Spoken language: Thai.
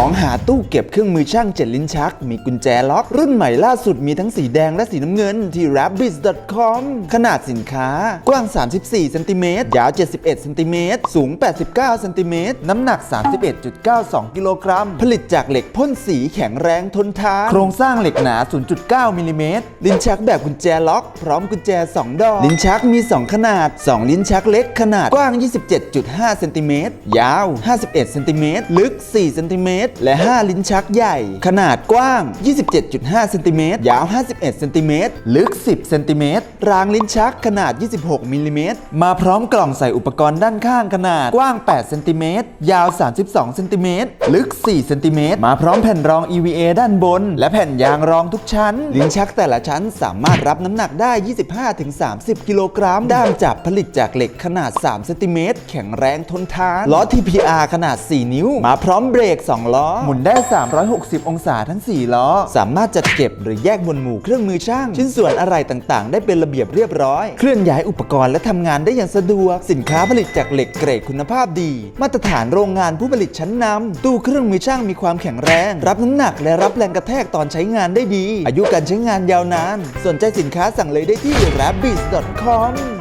มองหาตู้เก็บเครื่องมือช่างเจ็ดลิ้นชัก มีกุญแจล็อก รุ่นใหม่ล่าสุดมีทั้งสีแดงและสีน้ำเงินที่ rabbits.com ขนาดสินค้า กว้าง 34เซนติเมตรยาว 71เซนติเมตรสูง 89เซนติเมตรน้ำหนัก 31.92 กิโลกรัม ผลิตจากเหล็กพ่นสีแข็งแรงทนทาน โครงสร้างเหล็กหนา 0.9 มิลลิเมตรลิ้นชักแบบกุญแจล็อก พร้อมกุญแจ 2 ดอก ลิ้นชักมี 2 ขนาด 2 ลิ้นชักเล็กขนาดกว้าง 27.5เซนติเมตรยาว 51เซนติเมตรลึก4เซนติเมตรและ 5 ลิ้นชักใหญ่ ขนาดกว้าง 27.5 เซนติเมตร ยาว 51 เซนติเมตร ลึก 10 เซนติเมตร รางลิ้นชักขนาด 26 มิลลิเมตร มาพร้อมกล่องใส่อุปกรณ์ด้านข้างขนาดกว้าง 8 เซนติเมตร ยาว 32 เซนติเมตร ลึก 4 เซนติเมตร มาพร้อมแผ่นรอง EVA ด้านบน และแผ่นยางรองทุกชั้น ลิ้นชักแต่ละชั้นสามารถรับน้ำหนักได้ 25-30 กิโลกรัม ด้ามจับผลิตจากเหล็กขนาด 3 เซนติเมตร แข็งแรงทนทาน ล้อ TPR ขนาด 4 นิ้ว มาพร้อมเบรก2ล้อหมุนได้ 360 องศาทั้ง 4 ล้อ สามารถจัดเก็บหรือแยกหมวดหมู่เครื่องมือช่าง ชิ้นส่วนอะไรต่างๆ ได้เป็นระเบียบเรียบร้อย เคลื่อนย้ายอุปกรณ์และทำงานได้อย่างสะดวก สินค้าผลิตจากเหล็กเกรดคุณภาพดี มาตรฐานโรงงานผู้ผลิตชั้นนำตู้เครื่องมือช่างมีความแข็งแรง รับน้ำหนักและรับแรงกระแทกตอนใช้งานได้ดี อายุการใช้งานยาวนาน สนใจสินค้าสั่งเลยได้ที่ rabbits.com